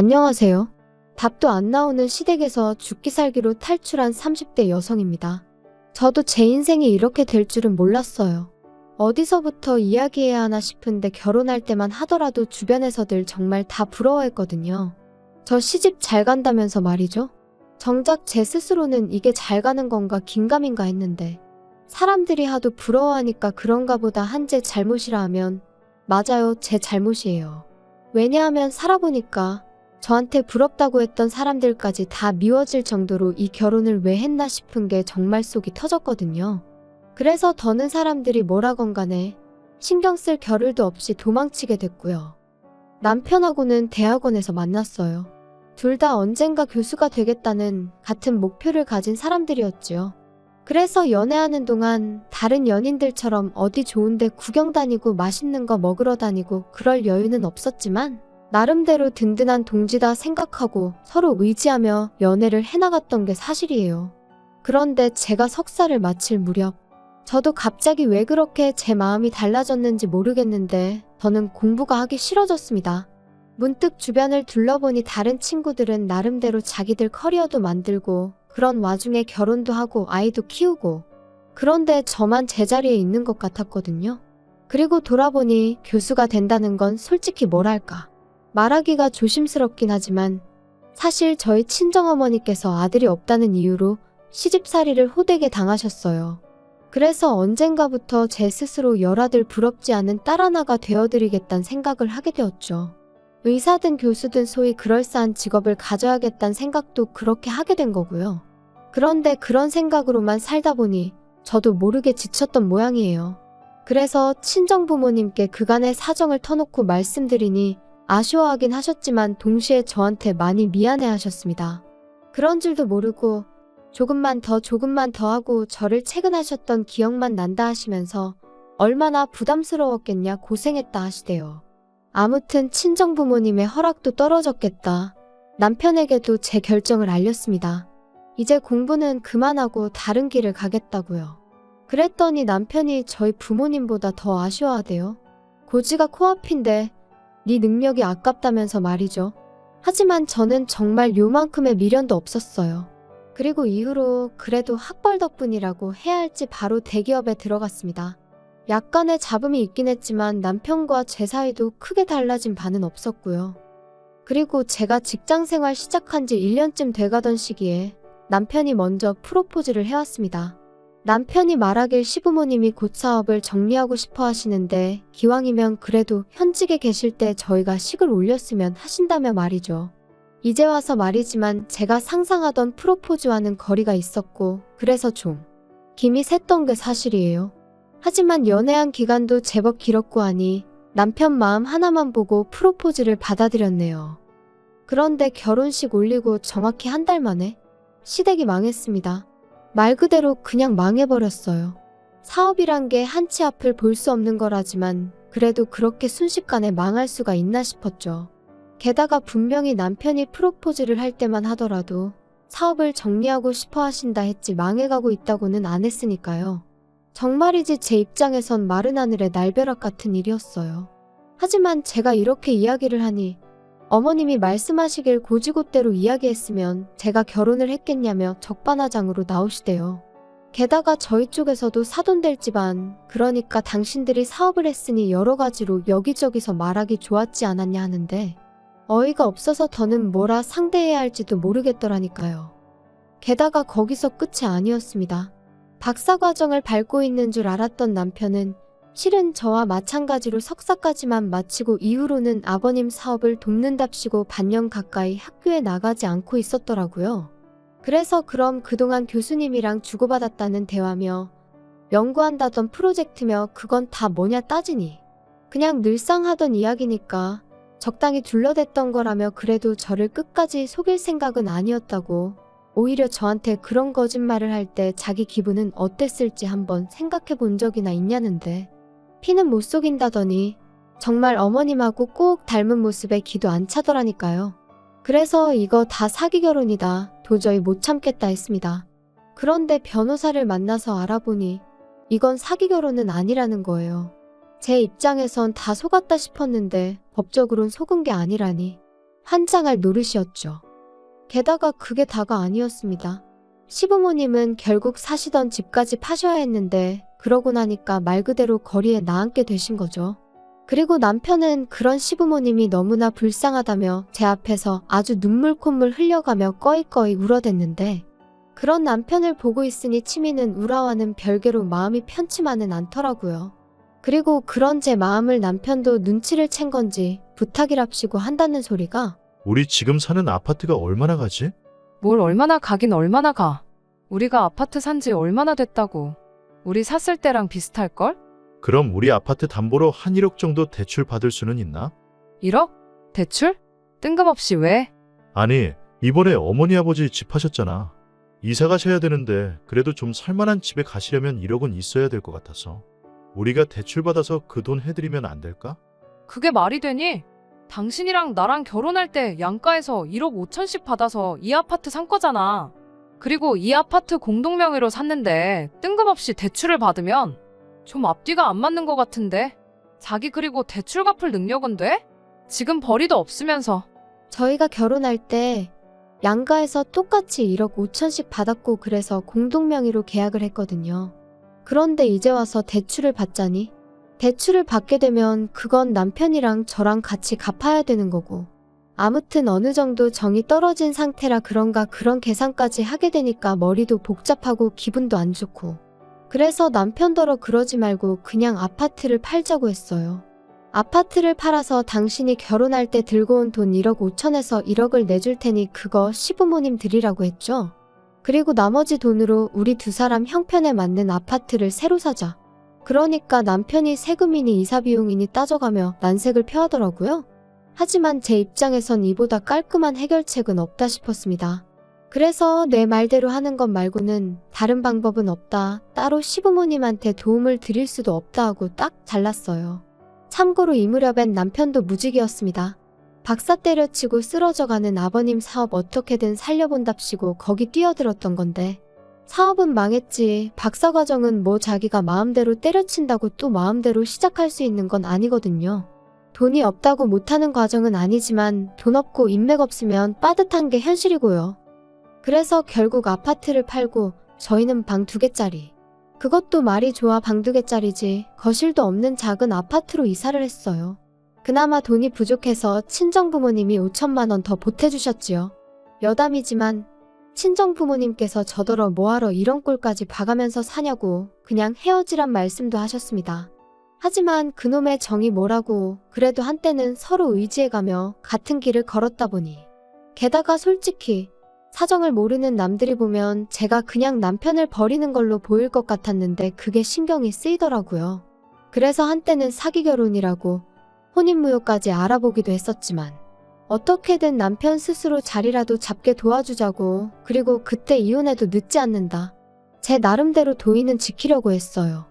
안녕하세요. 답도 안 나오는 시댁에서 죽기 살기로 탈출한 30대 여성입니다. 저도 제 인생이 이렇게 될 줄은 몰랐어요. 어디서부터 이야기해야 하나 싶은데 결혼할 때만 하더라도 주변에서들 정말 다 부러워했거든요. 저 시집 잘 간다면서 말이죠. 정작 제 스스로는 이게 잘 가는 건가 긴가민가 했는데 사람들이 하도 부러워하니까 그런가 보다 한 제 잘못이라 하면 맞아요 제 잘못이에요. 왜냐하면 살아보니까 저한테 부럽다고 했던 사람들까지 다 미워질 정도로 이 결혼을 왜 했나 싶은 게 정말 속이 터졌거든요. 그래서 더는 사람들이 뭐라건 간에 신경 쓸 겨를도 없이 도망치게 됐고요. 남편하고는 대학원에서 만났어요. 둘 다 언젠가 교수가 되겠다는 같은 목표를 가진 사람들이었지요. 그래서 연애하는 동안 다른 연인들처럼 어디 좋은데 구경 다니고 맛있는 거 먹으러 다니고 그럴 여유는 없었지만 나름대로 든든한 동지다 생각하고 서로 의지하며 연애를 해나갔던 게 사실이에요. 그런데 제가 석사를 마칠 무렵 저도 갑자기 왜 그렇게 제 마음이 달라졌는지 모르겠는데 저는 공부가 하기 싫어졌습니다. 문득 주변을 둘러보니 다른 친구들은 나름대로 자기들 커리어도 만들고 그런 와중에 결혼도 하고 아이도 키우고 그런데 저만 제자리에 있는 것 같았거든요. 그리고 돌아보니 교수가 된다는 건 솔직히 뭐랄까. 말하기가 조심스럽긴 하지만 사실 저희 친정어머니께서 아들이 없다는 이유로 시집살이를 호되게 당하셨어요. 그래서 언젠가부터 제 스스로 열아들 부럽지 않은 딸 하나가 되어드리겠다는 생각을 하게 되었죠. 의사든 교수든 소위 그럴싸한 직업을 가져야겠다는 생각도 그렇게 하게 된 거고요. 그런데 그런 생각으로만 살다 보니 저도 모르게 지쳤던 모양이에요. 그래서 친정 부모님께 그간의 사정을 터놓고 말씀드리니 아쉬워하긴 하셨지만 동시에 저한테 많이 미안해 하셨습니다. 그런 줄도 모르고 조금만 더 조금만 더 하고 저를 채근하셨던 기억만 난다 하시면서 얼마나 부담스러웠겠냐 고생했다 하시대요. 아무튼 친정 부모님의 허락도 떨어졌겠다. 남편에게도 제 결정을 알렸습니다. 이제 공부는 그만하고 다른 길을 가겠다고요. 그랬더니 남편이 저희 부모님보다 더 아쉬워하대요. 고지가 코앞인데 네 능력이 아깝다면서 말이죠. 하지만 저는 정말 요만큼의 미련도 없었어요. 그리고 이후로 그래도 학벌 덕분이라고 해야 할지 바로 대기업에 들어갔습니다. 약간의 잡음이 있긴 했지만 남편과 제 사이도 크게 달라진 바는 없었고요. 그리고 제가 직장 생활 시작한 지 1년쯤 돼가던 시기에 남편이 먼저 프로포즈를 해왔습니다. 남편이 말하길 시부모님이 곧 사업을 정리하고 싶어 하시는데 기왕이면 그래도 현직에 계실 때 저희가 식을 올렸으면 하신다며 말이죠. 이제 와서 말이지만 제가 상상하던 프로포즈와는 거리가 있었고 그래서 좀 김이 샜던 게 사실이에요. 하지만 연애한 기간도 제법 길었고 하니 남편 마음 하나만 보고 프로포즈를 받아들였네요. 그런데 결혼식 올리고 정확히 한 달 만에 시댁이 망했습니다. 말 그대로 그냥 망해버렸어요. 사업이란 게 한 치 앞을 볼 수 없는 거라지만 그래도 그렇게 순식간에 망할 수가 있나 싶었죠. 게다가 분명히 남편이 프로포즈를 할 때만 하더라도 사업을 정리하고 싶어 하신다 했지 망해가고 있다고는 안 했으니까요. 정말이지 제 입장에선 마른 하늘의 날벼락 같은 일이었어요. 하지만 제가 이렇게 이야기를 하니 어머님이 말씀하시길 고지고대로 이야기했으면 제가 결혼을 했겠냐며 적반하장으로 나오시대요. 게다가 저희 쪽에서도 사돈될 집안, 그러니까 당신들이 사업을 했으니 여러 가지로 여기저기서 말하기 좋았지 않았냐 하는데 어이가 없어서 더는 뭐라 상대해야 할지도 모르겠더라니까요. 게다가 거기서 끝이 아니었습니다. 박사 과정을 밟고 있는 줄 알았던 남편은 실은 저와 마찬가지로 석사까지만 마치고 이후로는 아버님 사업을 돕는답시고 반년 가까이 학교에 나가지 않고 있었더라고요. 그래서 그럼 그동안 교수님이랑 주고받았다는 대화며 연구한다던 프로젝트며 그건 다 뭐냐 따지니 그냥 늘상 하던 이야기니까 적당히 둘러댔던 거라며 그래도 저를 끝까지 속일 생각은 아니었다고 오히려 저한테 그런 거짓말을 할 때 자기 기분은 어땠을지 한번 생각해 본 적이나 있냐는데 피는 못 속인다더니 정말 어머님하고 꼭 닮은 모습에 기도 안 차더라니까요. 그래서 이거 다 사기 결혼이다. 도저히 못 참겠다 했습니다. 그런데 변호사를 만나서 알아보니 이건 사기 결혼은 아니라는 거예요. 제 입장에선 다 속았다 싶었는데 법적으론 속은 게 아니라니. 환장할 노릇이었죠. 게다가 그게 다가 아니었습니다. 시부모님은 결국 사시던 집까지 파셔야 했는데 그러고 나니까 말 그대로 거리에 나앉게 되신 거죠. 그리고 남편은 그런 시부모님이 너무나 불쌍하다며 제 앞에서 아주 눈물 콧물 흘려가며 꺼이꺼이 울어댔는데 그런 남편을 보고 있으니 치미는 우라와는 별개로 마음이 편치만은 않더라고요. 그리고 그런 제 마음을 남편도 눈치를 챈 건지 부탁이랍시고 한다는 소리가 우리 지금 사는 아파트가 얼마나 가지? 뭘 얼마나 가긴 얼마나 가. 우리가 아파트 산 지 얼마나 됐다고. 우리 샀을 때랑 비슷할걸? 그럼 우리 아파트 담보로 한 1억 정도 대출 받을 수는 있나? 1억? 대출? 뜬금없이 왜? 아니, 이번에 어머니 아버지 집 하셨잖아. 이사 가셔야 되는데 그래도 좀 살만한 집에 가시려면 1억은 있어야 될 것 같아서. 우리가 대출 받아서 그 돈 해드리면 안 될까? 그게 말이 되니? 당신이랑 나랑 결혼할 때 양가에서 1억 5천씩 받아서 이 아파트 산 거잖아. 그리고 이 아파트 공동명의로 샀는데 뜬금없이 대출을 받으면 좀 앞뒤가 안 맞는 것 같은데? 자기 그리고 대출 갚을 능력은 돼? 지금 벌이도 없으면서 저희가 결혼할 때 양가에서 똑같이 1억 5천씩 받았고 그래서 공동명의로 계약을 했거든요. 그런데 이제 와서 대출을 받자니 대출을 받게 되면 그건 남편이랑 저랑 같이 갚아야 되는 거고 아무튼 어느 정도 정이 떨어진 상태라 그런가 그런 계산까지 하게 되니까 머리도 복잡하고 기분도 안 좋고 그래서 남편더러 그러지 말고 그냥 아파트를 팔자고 했어요. 아파트를 팔아서 당신이 결혼할 때 들고 온 돈 1억 5천에서 1억을 내줄 테니 그거 시부모님 드리라고 했죠. 그리고 나머지 돈으로 우리 두 사람 형편에 맞는 아파트를 새로 사자. 그러니까 남편이 세금이니 이사 비용이니 따져가며 난색을 표하더라고요. 하지만 제 입장에선 이보다 깔끔한 해결책은 없다 싶었습니다. 그래서 내 말대로 하는 것 말고는 다른 방법은 없다. 따로 시부모님한테 도움을 드릴 수도 없다 하고 딱 잘랐어요. 참고로 이 무렵엔 남편도 무직이었습니다. 박사 때려치고 쓰러져가는 아버님 사업 어떻게든 살려본답시고 거기 뛰어들었던 건데 사업은 망했지 박사 과정은 뭐 자기가 마음대로 때려친다고 또 마음대로 시작할 수 있는 건 아니거든요. 돈이 없다고 못하는 과정은 아니지만 돈 없고 인맥 없으면 빠듯한 게 현실이고요. 그래서 결국 아파트를 팔고 저희는 방 두 개짜리 그것도 말이 좋아 방 두 개짜리지 거실도 없는 작은 아파트로 이사를 했어요. 그나마 돈이 부족해서 친정부모님이 5천만 원 더 보태주셨지요. 여담이지만 친정부모님께서 저더러 뭐하러 이런 꼴까지 봐가면서 사냐고 그냥 헤어지란 말씀도 하셨습니다. 하지만 그놈의 정이 뭐라고 그래도 한때는 서로 의지해가며 같은 길을 걸었다 보니 게다가 솔직히 사정을 모르는 남들이 보면 제가 그냥 남편을 버리는 걸로 보일 것 같았는데 그게 신경이 쓰이더라고요. 그래서 한때는 사기 결혼이라고 혼인무효까지 알아보기도 했었지만 어떻게든 남편 스스로 자리라도 잡게 도와주자고 그리고 그때 이혼해도 늦지 않는다. 제 나름대로 도의는 지키려고 했어요.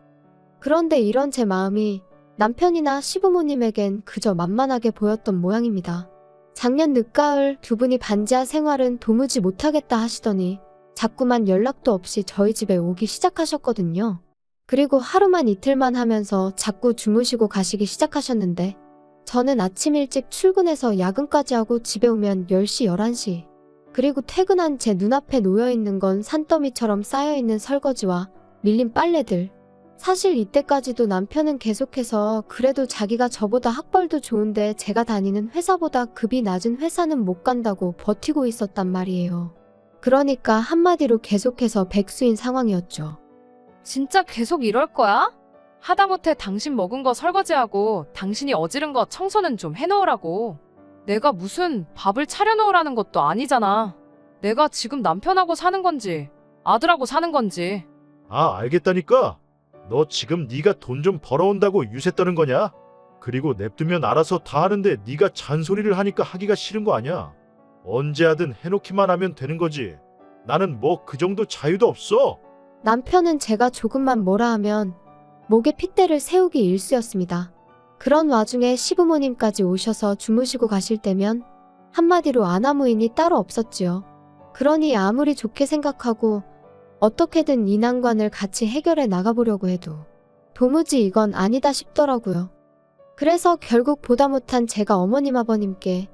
그런데 이런 제 마음이 남편이나 시부모님에겐 그저 만만하게 보였던 모양입니다. 작년 늦가을 두 분이 반지하 생활은 도무지 못하겠다 하시더니 자꾸만 연락도 없이 저희 집에 오기 시작하셨거든요. 그리고 하루만 이틀만 하면서 자꾸 주무시고 가시기 시작하셨는데 저는 아침 일찍 출근해서 야근까지 하고 집에 오면 10시, 11시. 그리고 퇴근한 제 눈앞에 놓여있는 건 산더미처럼 쌓여있는 설거지와 밀린 빨래들. 사실 이때까지도 남편은 계속해서 그래도 자기가 저보다 학벌도 좋은데 제가 다니는 회사보다 급이 낮은 회사는 못 간다고 버티고 있었단 말이에요. 그러니까 한마디로 계속해서 백수인 상황이었죠. 진짜 계속 이럴 거야? 하다못해 당신 먹은 거 설거지하고 당신이 어지른 거 청소는 좀 해놓으라고. 내가 무슨 밥을 차려놓으라는 것도 아니잖아. 내가 지금 남편하고 사는 건지 아들하고 사는 건지. 아, 알겠다니까. 너 지금 네가 돈 좀 벌어온다고 유세 떠는 거냐? 그리고 냅두면 알아서 다 하는데 네가 잔소리를 하니까 하기가 싫은 거 아니야? 언제 하든 해놓기만 하면 되는 거지. 나는 뭐 그 정도 자유도 없어. 남편은 제가 조금만 뭐라 하면 목에 핏대를 세우기 일쑤였습니다. 그런 와중에 시부모님까지 오셔서 주무시고 가실 때면 한마디로 아나무인이 따로 없었지요. 그러니 아무리 좋게 생각하고 어떻게든 이 난관을 같이 해결해 나가보려고 해도 도무지 이건 아니다 싶더라고요. 그래서 결국 보다 못한 제가 어머님 아버님께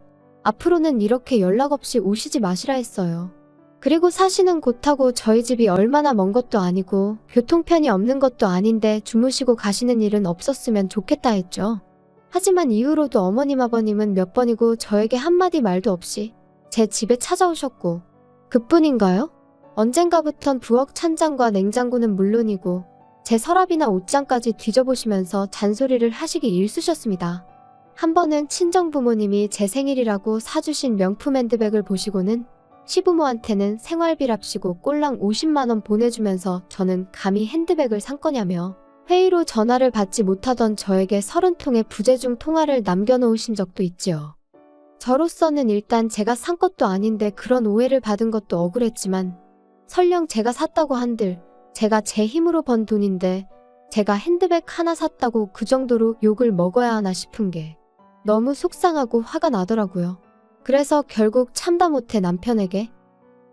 앞으로는 이렇게 연락 없이 오시지 마시라 했어요. 그리고 사시는 곳하고 저희 집이 얼마나 먼 것도 아니고 교통편이 없는 것도 아닌데 주무시고 가시는 일은 없었으면 좋겠다 했죠. 하지만 이후로도 어머님 아버님은 몇 번이고 저에게 한마디 말도 없이 제 집에 찾아오셨고 그뿐인가요? 언젠가부턴 부엌 찬장과 냉장고는 물론이고 제 서랍이나 옷장까지 뒤져보시면서 잔소리를 하시기 일쑤셨습니다. 한 번은 친정 부모님이 제 생일이라고 사주신 명품 핸드백을 보시고는 시부모한테는 생활비랍시고 꼴랑 50만 원 보내주면서 저는 감히 핸드백을 산 거냐며 회의로 전화를 받지 못하던 저에게 서른 통의 부재중 통화를 남겨놓으신 적도 있지요. 저로서는 일단 제가 산 것도 아닌데 그런 오해를 받은 것도 억울했지만 설령 제가 샀다고 한들 제가 제 힘으로 번 돈인데 제가 핸드백 하나 샀다고 그 정도로 욕을 먹어야 하나 싶은 게 너무 속상하고 화가 나더라고요. 그래서 결국 참다 못해 남편에게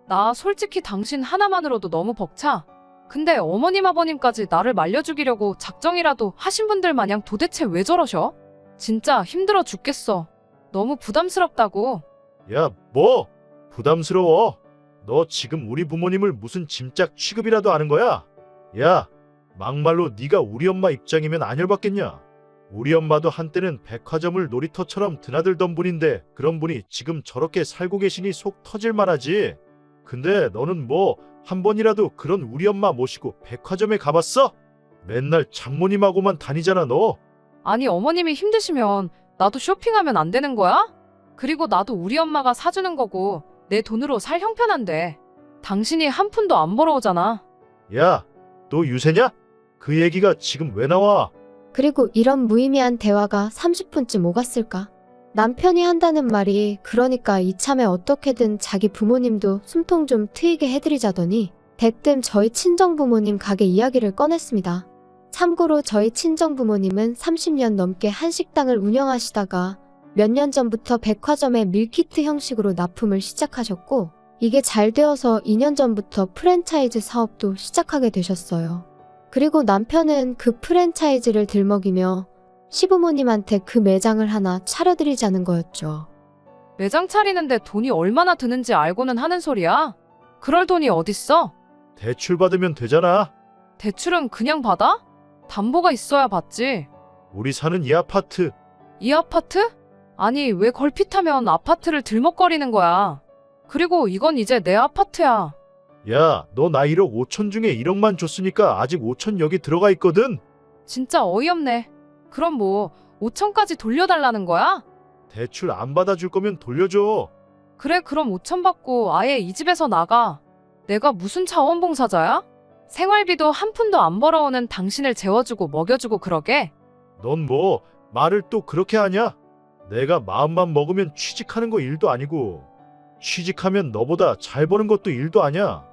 나 솔직히 당신 하나만으로도 너무 벅차. 근데 어머님 아버님까지 나를 말려 죽이려고 작정이라도 하신 분들 마냥 도대체 왜 저러셔? 진짜 힘들어 죽겠어. 너무 부담스럽다고. 야, 뭐? 부담스러워. 너 지금 우리 부모님을 무슨 짐짝 취급이라도 하는 거야? 야, 막말로 네가 우리 엄마 입장이면 안 열받겠냐? 우리 엄마도 한때는 백화점을 놀이터처럼 드나들던 분인데 그런 분이 지금 저렇게 살고 계시니 속 터질 만 하지. 근데 너는 뭐 한 번이라도 그런 우리 엄마 모시고 백화점에 가봤어? 맨날 장모님하고만 다니잖아 너. 아니 어머님이 힘드시면 나도 쇼핑하면 안 되는 거야? 그리고 나도 우리 엄마가 사주는 거고 내 돈으로 살 형편한데. 당신이 한 푼도 안 벌어오잖아. 야, 너 유세냐? 그 얘기가 지금 왜 나와? 그리고 이런 무의미한 대화가 30분쯤 오갔을까? 남편이 한다는 말이 그러니까 이참에 어떻게든 자기 부모님도 숨통 좀 트이게 해드리자더니 대뜸 저희 친정 부모님 가게 이야기를 꺼냈습니다. 참고로 저희 친정 부모님은 30년 넘게 한식당을 운영하시다가 몇 년 전부터 백화점에 밀키트 형식으로 납품을 시작하셨고 이게 잘 되어서 2년 전부터 프랜차이즈 사업도 시작하게 되셨어요. 그리고 남편은 그 프랜차이즈를 들먹이며 시부모님한테 그 매장을 하나 차려드리자는 거였죠. 매장 차리는데 돈이 얼마나 드는지 알고는 하는 소리야? 그럴 돈이 어딨어? 대출 받으면 되잖아. 대출은 그냥 받아? 담보가 있어야 받지. 우리 사는 이 아파트 이 아파트? 아니, 왜 걸핏하면 아파트를 들먹거리는 거야? 그리고 이건 이제 내 아파트야. 야, 너 나 1억 5천 중에 1억만 줬으니까 아직 5천 여기 들어가 있거든. 진짜 어이없네. 그럼 뭐, 5천까지 돌려달라는 거야? 대출 안 받아줄 거면 돌려줘. 그래, 그럼 5천 받고 아예 이 집에서 나가. 내가 무슨 자원봉사자야? 생활비도 한 푼도 안 벌어오는 당신을 재워주고 먹여주고 그러게? 넌 뭐 말을 또 그렇게 하냐? 내가 마음만 먹으면 취직하는 거 일도 아니고 취직하면 너보다 잘 버는 것도 일도 아니야.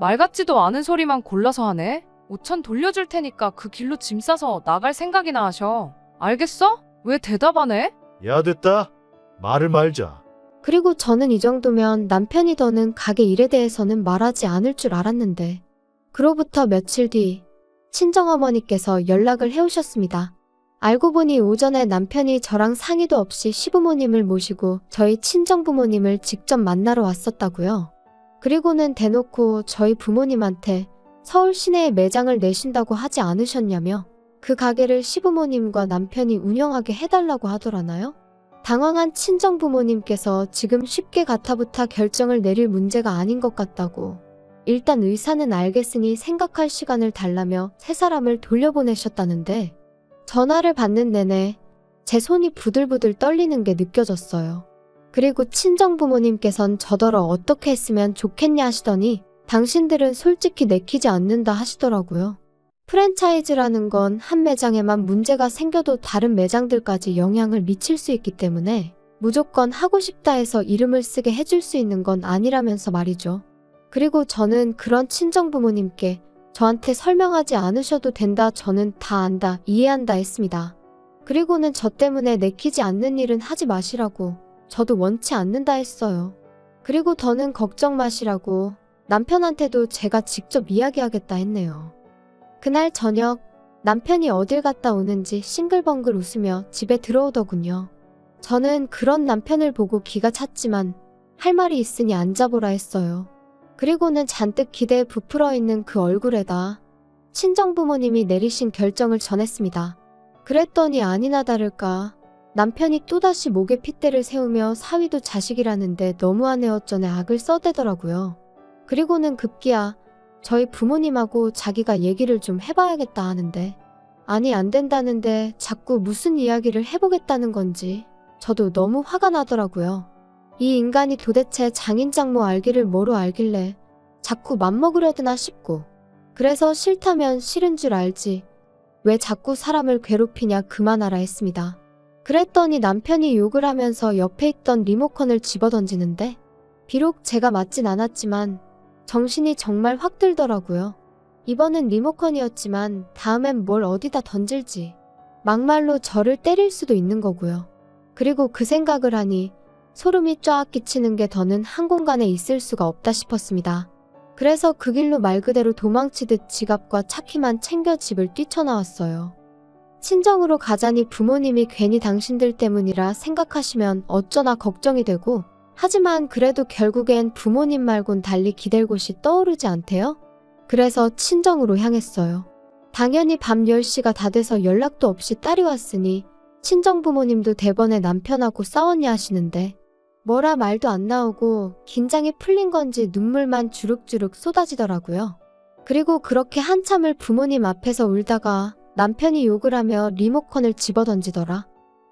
말 같지도 않은 소리만 골라서 하네. 5천 돌려줄 테니까 그 길로 짐 싸서 나갈 생각이나 하셔. 알겠어? 왜 대답 안 해? 야 됐다. 말을 말자. 그리고 저는 이 정도면 남편이 더는 가게 일에 대해서는 말하지 않을 줄 알았는데 그로부터 며칠 뒤 친정어머니께서 연락을 해오셨습니다. 알고 보니 오전에 남편이 저랑 상의도 없이 시부모님을 모시고 저희 친정부모님을 직접 만나러 왔었다고요. 그리고는 대놓고 저희 부모님한테 서울 시내에 매장을 내신다고 하지 않으셨냐며 그 가게를 시부모님과 남편이 운영하게 해달라고 하더라나요? 당황한 친정 부모님께서 지금 쉽게 가타부타 결정을 내릴 문제가 아닌 것 같다고 일단 의사는 알겠으니 생각할 시간을 달라며 세 사람을 돌려보내셨다는데 전화를 받는 내내 제 손이 부들부들 떨리는 게 느껴졌어요. 그리고 친정 부모님께선 저더러 어떻게 했으면 좋겠냐 하시더니 당신들은 솔직히 내키지 않는다 하시더라고요. 프랜차이즈라는 건 한 매장에만 문제가 생겨도 다른 매장들까지 영향을 미칠 수 있기 때문에 무조건 하고 싶다 해서 이름을 쓰게 해줄 수 있는 건 아니라면서 말이죠. 그리고 저는 그런 친정 부모님께 저한테 설명하지 않으셔도 된다, 저는 다 안다, 이해한다 했습니다. 그리고는 저 때문에 내키지 않는 일은 하지 마시라고 저도 원치 않는다 했어요. 그리고 더는 걱정 마시라고 남편한테도 제가 직접 이야기하겠다 했네요. 그날 저녁 남편이 어딜 갔다 오는지 싱글벙글 웃으며 집에 들어오더군요. 저는 그런 남편을 보고 기가 찼지만 할 말이 있으니 앉아보라 했어요. 그리고는 잔뜩 기대에 부풀어 있는 그 얼굴에다 친정 부모님이 내리신 결정을 전했습니다. 그랬더니 아니나 다를까 남편이 또다시 목에 핏대를 세우며 사위도 자식이라는데 너무하네 어쩌네 악을 써대더라고요. 그리고는 급기야 저희 부모님하고 자기가 얘기를 좀 해봐야겠다 하는데 아니 안 된다는데 자꾸 무슨 이야기를 해보겠다는 건지 저도 너무 화가 나더라고요. 이 인간이 도대체 장인장모 알기를 뭐로 알길래 자꾸 맘먹으려드나 싶고 그래서 싫다면 싫은 줄 알지 왜 자꾸 사람을 괴롭히냐 그만하라 했습니다. 그랬더니 남편이 욕을 하면서 옆에 있던 리모컨을 집어던지는데 비록 제가 맞진 않았지만 정신이 정말 확 들더라고요. 이번엔 리모컨이었지만 다음엔 뭘 어디다 던질지 막말로 저를 때릴 수도 있는 거고요. 그리고 그 생각을 하니 소름이 쫙 끼치는 게 더는 한 공간에 있을 수가 없다 싶었습니다. 그래서 그 길로 말 그대로 도망치듯 지갑과 차키만 챙겨 집을 뛰쳐나왔어요. 친정으로 가자니 부모님이 괜히 당신들 때문이라 생각하시면 어쩌나 걱정이 되고 하지만 그래도 결국엔 부모님 말곤 달리 기댈 곳이 떠오르지 않대요? 그래서 친정으로 향했어요. 당연히 밤 10시가 다 돼서 연락도 없이 딸이 왔으니 친정 부모님도 대번에 남편하고 싸웠냐 하시는데 뭐라 말도 안 나오고 긴장이 풀린 건지 눈물만 주룩주룩 쏟아지더라고요. 그리고 그렇게 한참을 부모님 앞에서 울다가 남편이 욕을 하며 리모컨을 집어던지더라.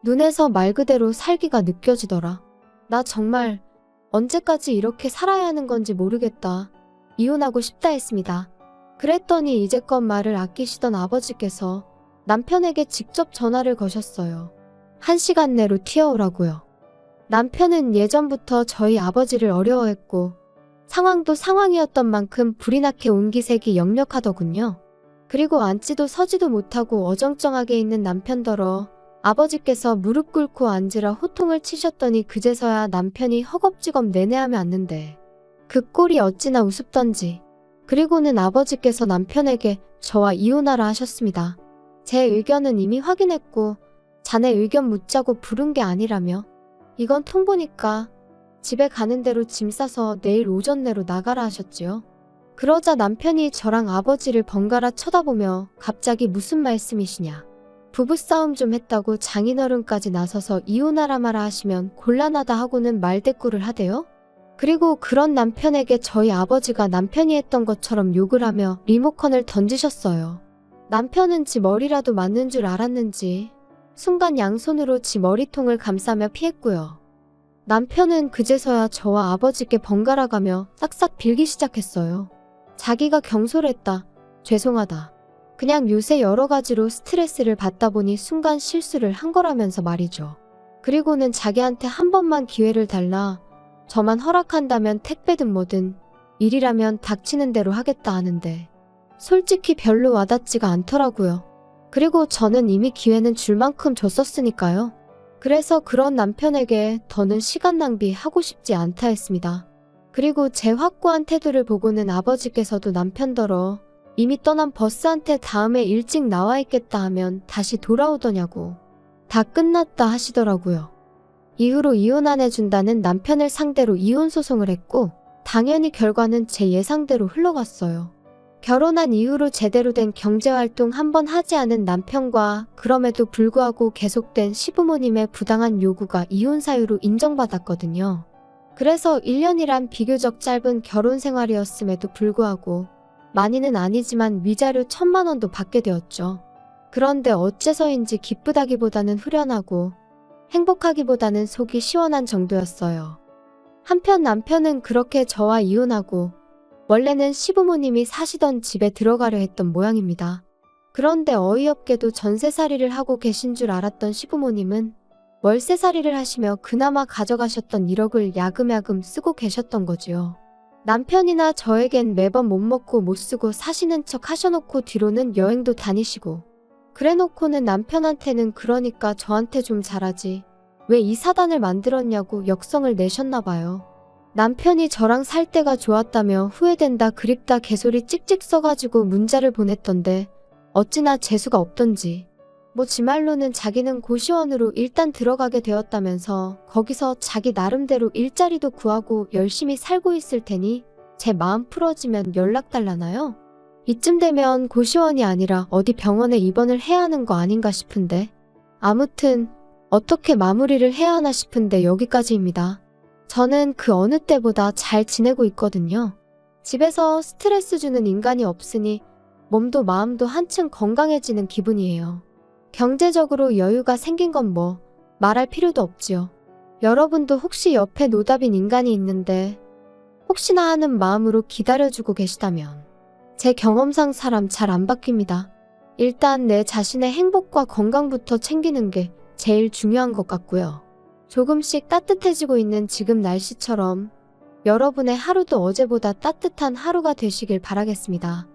눈에서 말 그대로 살기가 느껴지더라. 나 정말 언제까지 이렇게 살아야 하는 건지 모르겠다. 이혼하고 싶다 했습니다. 그랬더니 이제껏 말을 아끼시던 아버지께서 남편에게 직접 전화를 거셨어요. 한 시간 내로 튀어오라고요. 남편은 예전부터 저희 아버지를 어려워했고 상황도 상황이었던 만큼 불이 나게 온 기색이 역력하더군요. 그리고 앉지도 서지도 못하고 어정쩡하게 있는 남편더러 아버지께서 무릎 꿇고 앉으라 호통을 치셨더니 그제서야 남편이 허겁지겁 내내하며 앉는데 그 꼴이 어찌나 우습던지 그리고는 아버지께서 남편에게 저와 이혼하라 하셨습니다. 제 의견은 이미 확인했고 자네 의견 묻자고 부른 게 아니라며 이건 통보니까 집에 가는 대로 짐 싸서 내일 오전 내로 나가라 하셨지요. 그러자 남편이 저랑 아버지를 번갈아 쳐다보며 갑자기 무슨 말씀이시냐. 부부싸움 좀 했다고 장인어른까지 나서서 이혼하라 마라 하시면 곤란하다 하고는 말대꾸를 하대요. 그리고 그런 남편에게 저희 아버지가 남편이 했던 것처럼 욕을 하며 리모컨을 던지셨어요. 남편은 지 머리라도 맞는 줄 알았는지 순간 양손으로 지 머리통을 감싸며 피했고요. 남편은 그제서야 저와 아버지께 번갈아 가며 싹싹 빌기 시작했어요. 자기가 경솔했다. 죄송하다. 그냥 요새 여러 가지로 스트레스를 받다 보니 순간 실수를 한 거라면서 말이죠. 그리고는 자기한테 한 번만 기회를 달라 저만 허락한다면 택배든 뭐든 일이라면 닥치는 대로 하겠다 하는데 솔직히 별로 와닿지가 않더라고요. 그리고 저는 이미 기회는 줄 만큼 줬었으니까요. 그래서 그런 남편에게 더는 시간 낭비하고 싶지 않다 했습니다. 그리고 제 확고한 태도를 보고는 아버지께서도 남편더러 이미 떠난 버스한테 다음에 일찍 나와 있겠다 하면 다시 돌아오더냐고. 다 끝났다 하시더라고요. 이후로 이혼 안 해준다는 남편을 상대로 이혼 소송을 했고, 당연히 결과는 제 예상대로 흘러갔어요. 결혼한 이후로 제대로 된 경제활동 한 번 하지 않은 남편과 그럼에도 불구하고 계속된 시부모님의 부당한 요구가 이혼 사유로 인정받았거든요. 그래서 1년이란 비교적 짧은 결혼 생활이었음에도 불구하고 많이는 아니지만 위자료 천만 원도 받게 되었죠. 그런데 어째서인지 기쁘다기보다는 후련하고 행복하기보다는 속이 시원한 정도였어요. 한편 남편은 그렇게 저와 이혼하고 원래는 시부모님이 사시던 집에 들어가려 했던 모양입니다. 그런데 어이없게도 전세살이를 하고 계신 줄 알았던 시부모님은 월세살이를 하시며 그나마 가져가셨던 1억을 야금야금 쓰고 계셨던 거지요. 남편이나 저에겐 매번 못 먹고 못 쓰고 사시는 척 하셔놓고 뒤로는 여행도 다니시고 그래놓고는 남편한테는 그러니까 저한테 좀 잘하지 왜 이 사단을 만들었냐고 역성을 내셨나 봐요. 남편이 저랑 살 때가 좋았다며 후회된다 그립다 개소리 찍찍 써가지고 문자를 보냈던데 어찌나 재수가 없던지 뭐 지 말로는 자기는 고시원으로 일단 들어가게 되었다면서 거기서 자기 나름대로 일자리도 구하고 열심히 살고 있을 테니 제 마음 풀어지면 연락 달라나요? 이쯤 되면 고시원이 아니라 어디 병원에 입원을 해야 하는 거 아닌가 싶은데. 아무튼 어떻게 마무리를 해야 하나 싶은데 여기까지입니다. 저는 그 어느 때보다 잘 지내고 있거든요. 집에서 스트레스 주는 인간이 없으니 몸도 마음도 한층 건강해지는 기분이에요. 경제적으로 여유가 생긴 건 뭐 말할 필요도 없지요. 여러분도 혹시 옆에 노답인 인간이 있는데 혹시나 하는 마음으로 기다려주고 계시다면 제 경험상 사람 잘 안 바뀝니다. 일단 내 자신의 행복과 건강부터 챙기는 게 제일 중요한 것 같고요. 조금씩 따뜻해지고 있는 지금 날씨처럼 여러분의 하루도 어제보다 따뜻한 하루가 되시길 바라겠습니다.